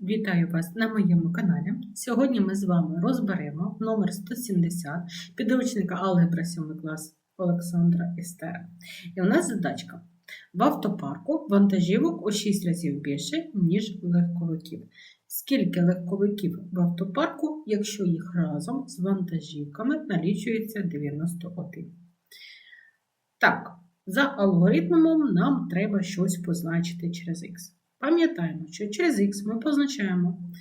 Вітаю вас на моєму каналі. Сьогодні ми з вами розберемо номер 170 підручника алгебра 7 клас Олександра Істера. І у нас задачка. В автопарку вантажівок у 6 разів більше, ніж легковиків. Скільки легковиків в автопарку, якщо їх разом з вантажівками налічується 91? Так, за алгоритмом нам треба щось позначити через х. Пам'ятаємо, що через х ми позначаємо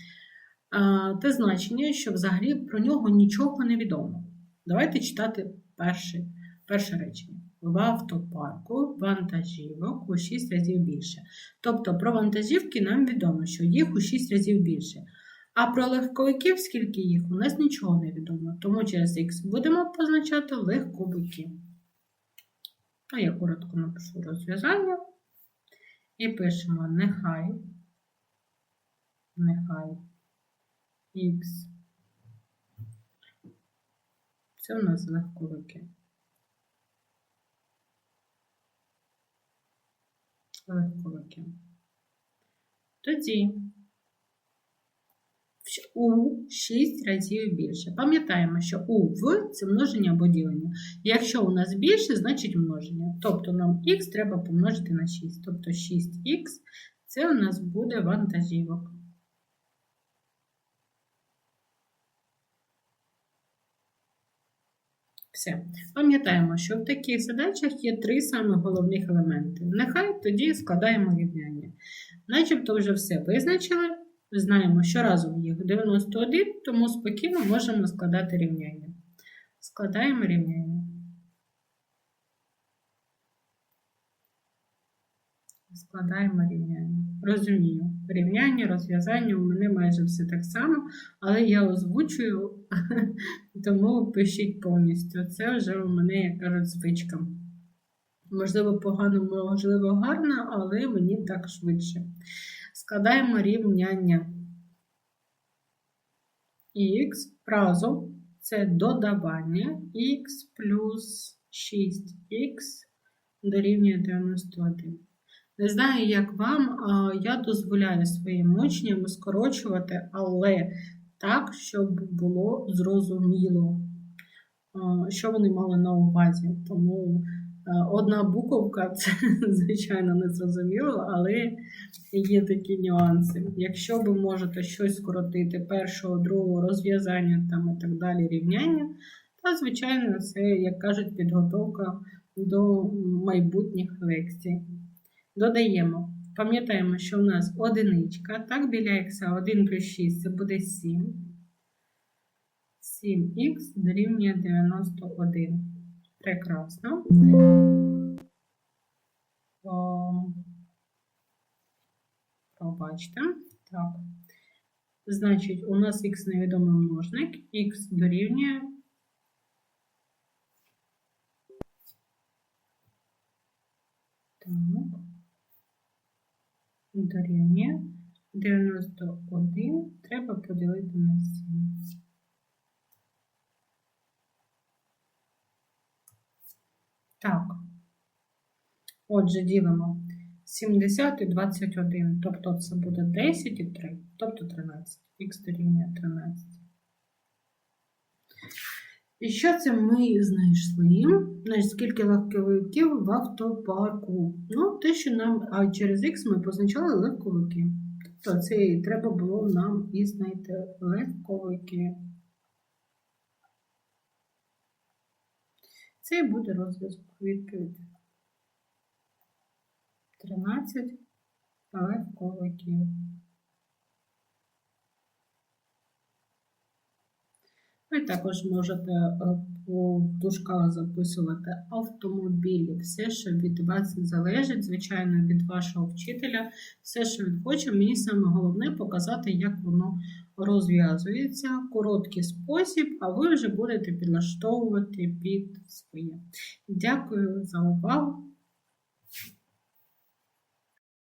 те значення, що взагалі про нього нічого не відомо. Давайте читати перше, перше речення. В автопарку вантажівок у 6 разів більше. Тобто про вантажівки нам відомо, що їх у 6 разів більше. А про легковиків, скільки їх, у нас нічого не відомо. Тому через х будемо позначати легковики. А я коротко напишу розв'язання. І пишемо нехай, нехай X. Це у нас легковики. Легковики. Тоді у 6 разів більше. Пам'ятаємо, що у в це множення або ділення. Якщо у нас більше, значить множення. Тобто нам х треба помножити на 6. Тобто 6х це у нас буде вантажівок. Все. Пам'ятаємо, що в таких задачах є три саме головних елементи. Нехай тоді складаємо рівняння. Начебто вже все визначили. Знаємо, що разом їх 91, тому спокійно можемо складати рівняння. Складаємо рівняння. Складаємо рівняння. Розумію. Рівняння, розв'язання у мене майже все так само, але я озвучую, тому пишіть повністю. Це вже у мене, як кажуть, звичка. Можливо, погано, можливо, гарно, але мені так швидше. Складаємо рівняння х разом це додавання х плюс 6х дорівнює 91. Не знаю, як вам, а я дозволяю своїм учням скорочувати, але так, щоб було зрозуміло, що вони мали на увазі. Тому одна буковка це, звичайно, не зрозуміло, але є такі нюанси. Якщо ви можете щось скоротити першого, другого розв'язання там і так далі рівняння, то, звичайно, це, як кажуть, підготовка до майбутніх лекцій. Додаємо. Пам'ятаємо, що у нас одиничка, так, біля х 1 плюс 6 це буде 7. 7х дорівнює 91. Прекрасно. О. Так. Значить, у нас х невідомий множник, х дорівнює. Так. Дорівнює 91 треба поділити на 7. Так. Отже, ділимо 70 і 21, тобто це буде 10 і 3, тобто 13. Х дорівнює 13. І що це ми знайшли? Значить, скільки легковиків в автопарку? Ну, те, що нам а через Х ми позначали легковики. Тобто це і треба було нам і знайти легковики. Це і буде розв'язок відповідь. 13 легковиків. Ви також можете по дужках записувати автомобілі, все, що від вас залежить, звичайно, від вашого вчителя, все, що він хоче. Мені саме головне показати, як воно розв'язується, короткий спосіб, а ви вже будете підлаштовувати під своє. Дякую за увагу!